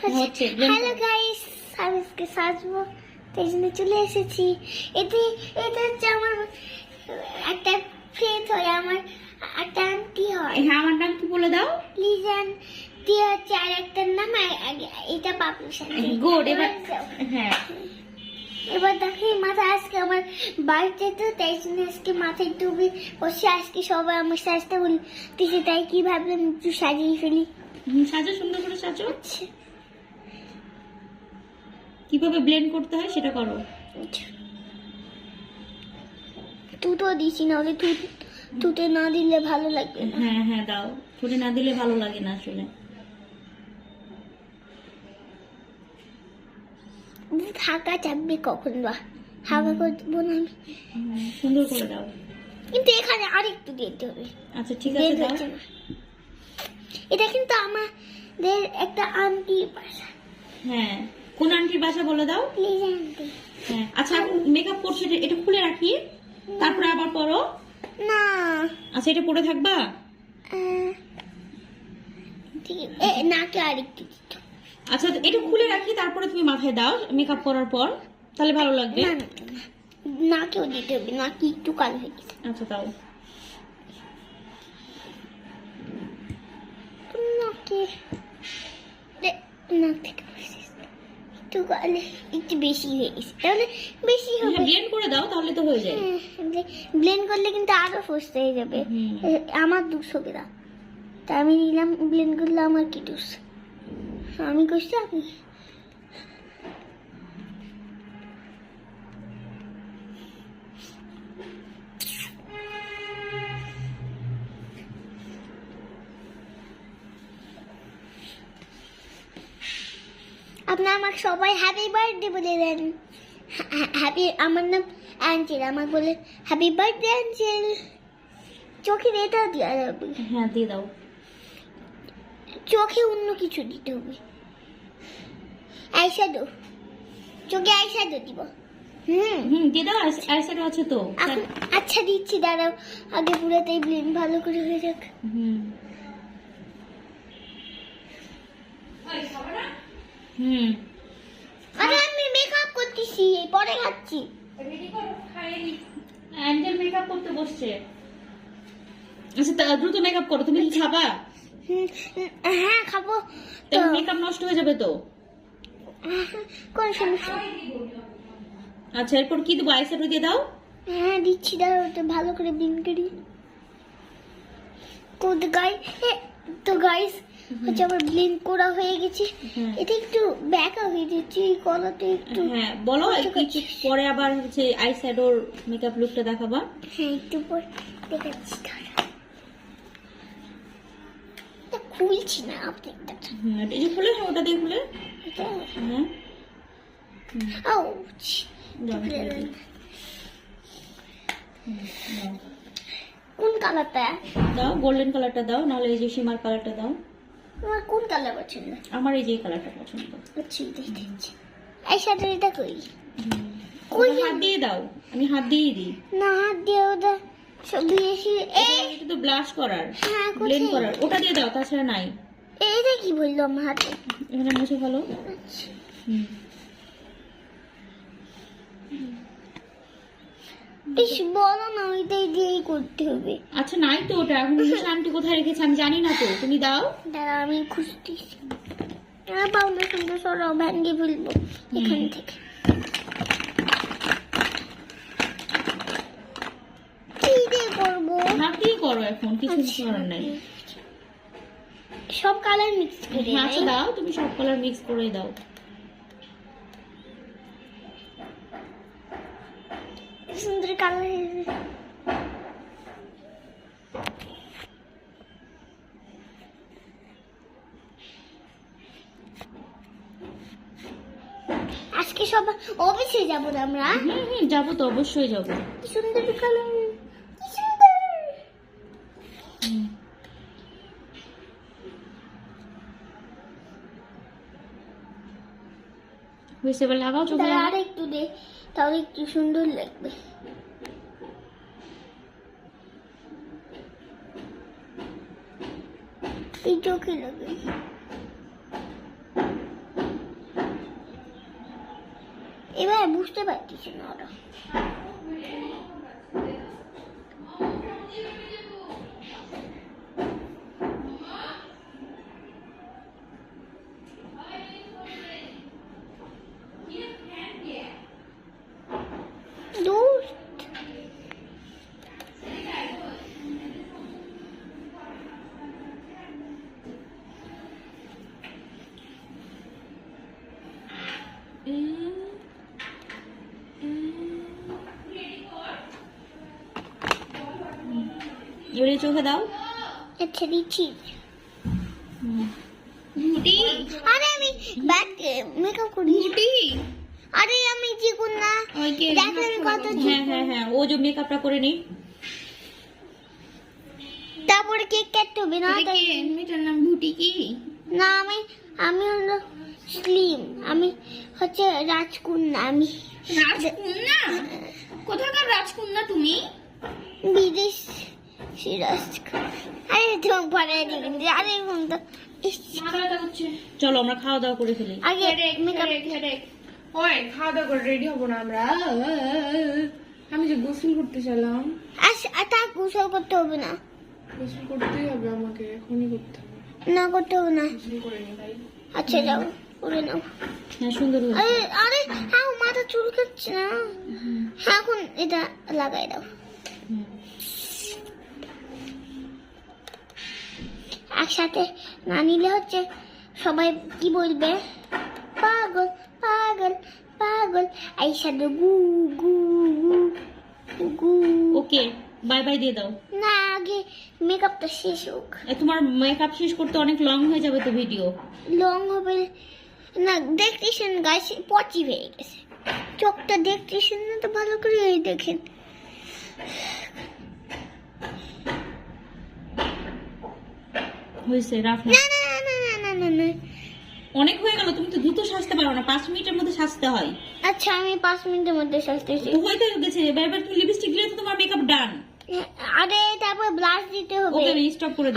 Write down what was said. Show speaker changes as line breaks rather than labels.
Hello
করো।
Guys আমি আজকে সাজবো তাই জন্য চলে এসেছি। এতে এটা হচ্ছে আমার একটা ফ্রেন্ড হয় আমার একটা আন্টি হয়।
হ্যাঁ আমার নাম কি বলে দাও?
লিজান। দিয়ে হচ্ছে আর একটা নাম এটা পাপড়ির সাথে
গুড এবার হ্যাঁ।
এবার দেখি মাথা আজকে আমার বাড়িতে তো তাই জন্য আজকে মাথায় ডুবে বসে আজকে সবাই আমার সাজতে বলতেছে তাই কি ভাবলাম একটু সাজিয়ে ফেলি।
সাজো সুন্দর করে সাজো। কীভাবে ব্লেন্ড করতে হয় সেটা করো।
তুতো দিছি না হলে তুত তুতে না দিলে ভালো লাগবে না।
হ্যাঁ হ্যাঁ দাও। ঠোঁটে না দিলে ভালো লাগে না আসলে।
ফাঁকা চাপবে কখন বা? হাঁকা করে দেবো না
সুন্দর করে দাও।
কিন্তু এখানে আরেকটু দিতে হবে।
আচ্ছা ঠিক আছে দাও।
এটা কিন্তু আমাদের একটা আন্টি বাসা।
হ্যাঁ। কোন আন্টির বাসা বলে দাও?
Please aunty.
হ্যাঁ। আচ্ছা মেকআপ করছে এটা- খুলে রাখি তারপরে আবার পরো?
না।
আচ্ছা এটা পরে থাকবা?
নাকে আরেকটু।
আচ্ছা এটা খুলে রাখি তারপরে তুমি মাথায় দাও মেকআপ করার পর তাহলে ভালো লাগবে।
না নাকেও দিতে হবে নাকি একটু কালো হয়ে গেছে।
আচ্ছা দাও
দে, নাক থেকে। একটু কালে একটু বেশি হয়ে গেছে তাহলে বেশি হবে
ব্লেন্ড করে দাও তাহলে তো হয়ে যায়
ব্লেন্ড করলে কিন্তু আরও ফসতে হয়ে যাবে আমার দুশো গ্রাম তা আমি নিলাম ব্লেন্ড করলে আমার কি দোষ আমি করছি আপনি আপনার আমাকে সবাই হ্যাপি বার্থডে বলে দেন। হ্যাপি আমার নাম অ্যাঞ্জেল আমাকে বলে হ্যাপি বার্থডে অ্যাঞ্জেল চোখে এটা দেওয়া যাবে
হ্যাঁ দিয়ে দাও।
চোখে অন্য কিছু দিতে হবে। আইশ্যাডো চোখে আইশ্যাডো দিব। হুম।
হুম দিয়ে দাও আইস্যাডো আছে তো।
আচ্ছা দিচ্ছি দাঁড়াও। আগে পুরোটাই ব্লেন্ড ভালো করে হয়ে যাক।
হুম। হুম।
আরে আমি মেকআপ করতেছি পরে খাচ্ছি।
অ্যাঞ্জেল মেকআপ করতে বসছে। আচ্ছা তা দ্রুত মেকআপ করো তুমি কি খাবা?
হ্যাঁ খাব তো।
মেকআপ নষ্ট হয়ে যাবে তো।
কোন সমস্যা
আচ্ছা এরপর কি দেবো? আইস্যাডো দিয়ে দাও।
হ্যাঁ দিচ্ছি দাঁড়াও তো ভালো করে বিন করি। তো গাই তো গাইস হচ্ছে আমার ব্লিন করা হয়ে গেছে।
হুম।
এটা একটু ব্যাকা হয়ে যাচ্ছে কলাতে একটু
হ্যাঁ বলো একটু পরে আবার হচ্ছে আইস্যাডোর মেকআপ লুকটা দেখাবা।
হ্যাঁ একটু পর দেখাচ্ছি খুলছি না আপনি এটা
হুম এই খুলে হ্যাঁ ওটা দিয়ে খুলে।
এটা
হ্যাঁ।
আউচ। কোন কালারটা
দাও গোল্ডেন কালারটা দাও নাহলে এই যে সীমার কালারটা দাও।
তোমার কোন কালার পছন্দ?
আমার এই যে কালারটা পছন্দ।
আচ্ছা দিচ্ছি এই শাড়িটা কই?
ওটা হাত দিয়ে দাও আমি হাত দিয়েই দিই।
না হাত দিয়ে ওটা সব বেশি এই
এটা তো ব্লাশ করার
হ্যাঁ
ব্লেন্ড করার। ওটা দিয়ে দাও তাছাড়া নাই।
এইটা কি বলল আমার হাতে?
এখানে মুছে ফেলো।
আচ্ছা।
হুম।
বেশ বলো না ওইটাই দিয়েই করতে হবে।
আচ্ছা নাই তো ওটা। এখন আন্টি কোথায় রেখেছে আমি জানি না তো। তুমি দাও।
দাঁড়া আমি খুঁজতেছি। আর পাউনা সুন্দর সরাও ভ্যান্ডি ফেলব এখান থেকে। দিয়ে
করো এখন? কিছু
আচ্ছা।
করার নাই।
সব কালার মিক্স করে
হ্যাঁ, আচ্ছা দাও তুমি সব কালার মিক্স করে দাও।
আজকে সব অফিসে যাব আমরা?
হুম হুম যাব তো অবশ্যই যাব।
কি সুন্দর কালার কি সুন্দর।
হুম। হয়েছে এবার লাগাও চোখে
আর একটু দে তাহলে একটু সুন্দর লাগবে। এই চোখে লাগে। এবার বুঝতে পারতেছে না ওরা।
এবারে চোখে দাও।
আচ্ছা দিচ্ছি।
মুটি?
আরে আমি ব্যাক মেকআপ করি। আরে আমি যে না। দেখেন কত
হ্যাঁ হ্যাঁ হ্যাঁ ও যে মেকআপটা করে নি।
তারপরে কেক কাটতে হবে না
মেয়েটার নাম বুটি কি?
না আমি আমি হলো স্লিম। আমি হচ্ছে রাজকন্যা আমি
রাজকন্যা? কোথাকার রাজকন্যা তুমি?
বিদেশ।
চলো আমরা খাওয়া দাওয়া করে ফেলি।
আগে
ওই খাওয়া দাওয়া করে রেডি হব না আমরা। আমি যে গোসল করতে চাইলাম।
আস তা গোসল করতে হবে না।
গোসল করতেই হবে আমাকে এখনই করতে হবে।
না করতে হবে না।
গোসল করে নি তাই।
আচ্ছা যাও করে নাও।
হ্যাঁ সুন্দর
আরে আরে হ্যাঁ মাথা চুলকাচ্ছে না। হ্যাঁ এখন এটা লাগাই দাও। একসাথে না নিলে হচ্ছে সবাই কি বলবে? পাগল পাগল পাগল। একসাথে গু গু গু গু।
ওকে বাই বাই দিয়ে দাও।
না আগে মেকআপটা শেষ হোক।
তোমার মেকআপ শেষ করতে অনেক লং হয়ে যাবে তো ভিডিও
লং হবে না দেখতেছেন গাছ পচি হয়ে গেছে। চোখটা দেখতেছেন না তো ভালো করে এই দেখেন।
হয়েছে রাখ না।
না না না না না
অনেক হয়ে গেল তুমি তো দ্রুত সাজতে পারো না পাঁচ মিনিটের মধ্যে সাজতে হয়।
আচ্ছা আমি পাঁচ মিনিটের মধ্যে সাজতেছি।
তো গেছে এবার এবার তুমি লিপস্টিক দিলে তো তোমার মেকআপ ডান
আরে তারপর ব্লাশ দিতে হবে।
ওকে স্টপ করে